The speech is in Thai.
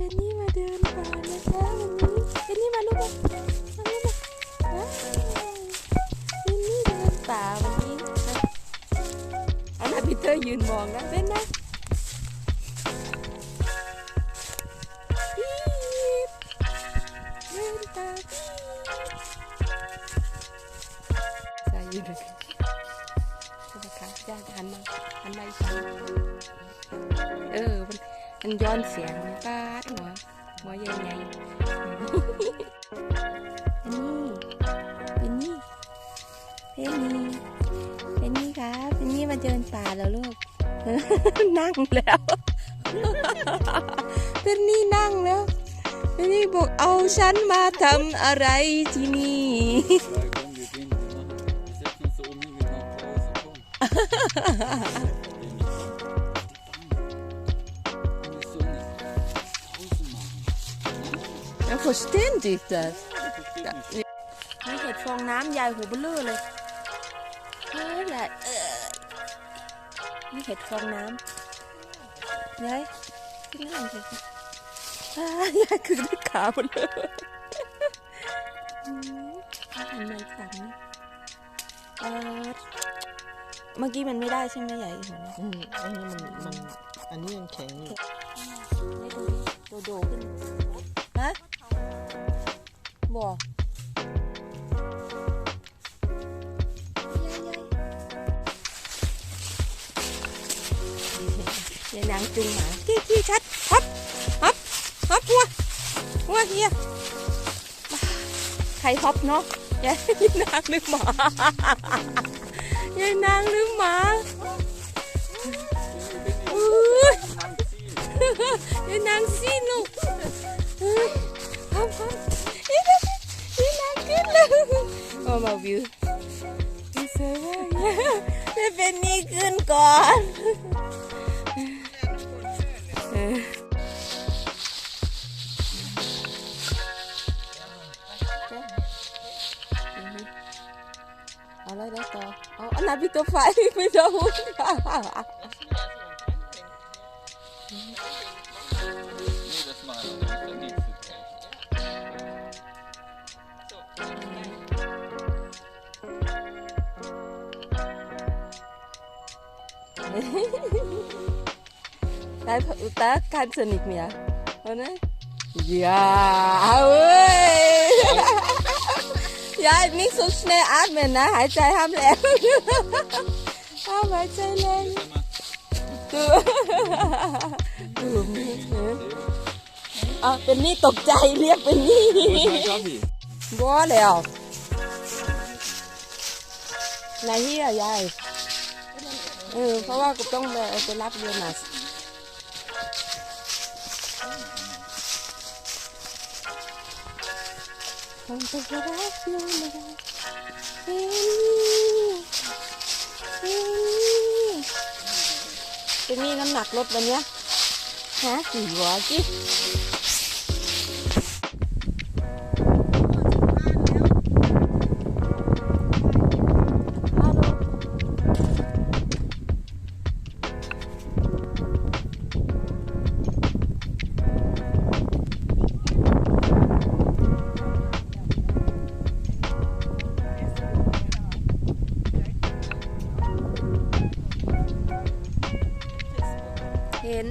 เอ็นนี่มาเดินก่อนนะคะวันนี้เอ็นนี่มาลูกมามาลูกมาเอ็นนี่เดินป่าวันนี้นะอันนั้นพีเตอร์ยืนมองนะเป็นนะเดินป่ใส่ยืนดูสินะคะจะหันมาหันมาอีกครั้ง มันมันย้อนเสียงปาดหัวหัวใหญ่ๆอันนี้เป็นนี่เพนนี่เพนนี่ครับเพนนี่มาเดินป่าแล้วลูกนั่งแล้วเพนนี่นั่งแล้วเพนนี่บอกเอาฉันมาทำอะไรที่นี่ Ja, das versteht nicht. นี่เห็ดฟองน้ำใหญ่หูเบลอเลยเฮ้ยใหญ่เออนี่เห็ดฟองน้ำยายขึ้นนั่งสิอ่ายายคือได้ขาหมดเลยอืมอาหารในฝังเออเมื่อกี้มันไม่ได้ใช่ไหมใหญ่หัวเนี่ยอืมอันนี้มันมันอันนี้ยังแข็งอยู่ให้ดูดิโดโดขึ้นฮะ บ่ยายนางจุงหมาขี้ขี้ชัดฮับฮับฮับหัวหัวเฮียใครฮอปเนาะยายนางหรือหมายายนางหรือหมาอุ้ยายนางซีลูกฮับฮับ โอ้มาวิวดีเซลว่าจะเป็นนี่ขึ้นก่อนเออเอาเลยได้ต่อเอาอันนั้นพี่ตัวไฟพี่ตัวหุ่น ยใจห้ามแรงห้ามหายใจแรงตัวตัวมีอะเป็นนี่ตกใจเรียกเป็นนี่ Wo ist mein Kaffee? บัวแล้วนายเฮียยาย เออเพราะว่ากูต้องไปรับเรียนมา Quanto grazie เป็นนี่น้ำหนักลดวันเนี้ยฮะกี่หัวกี่ เห็น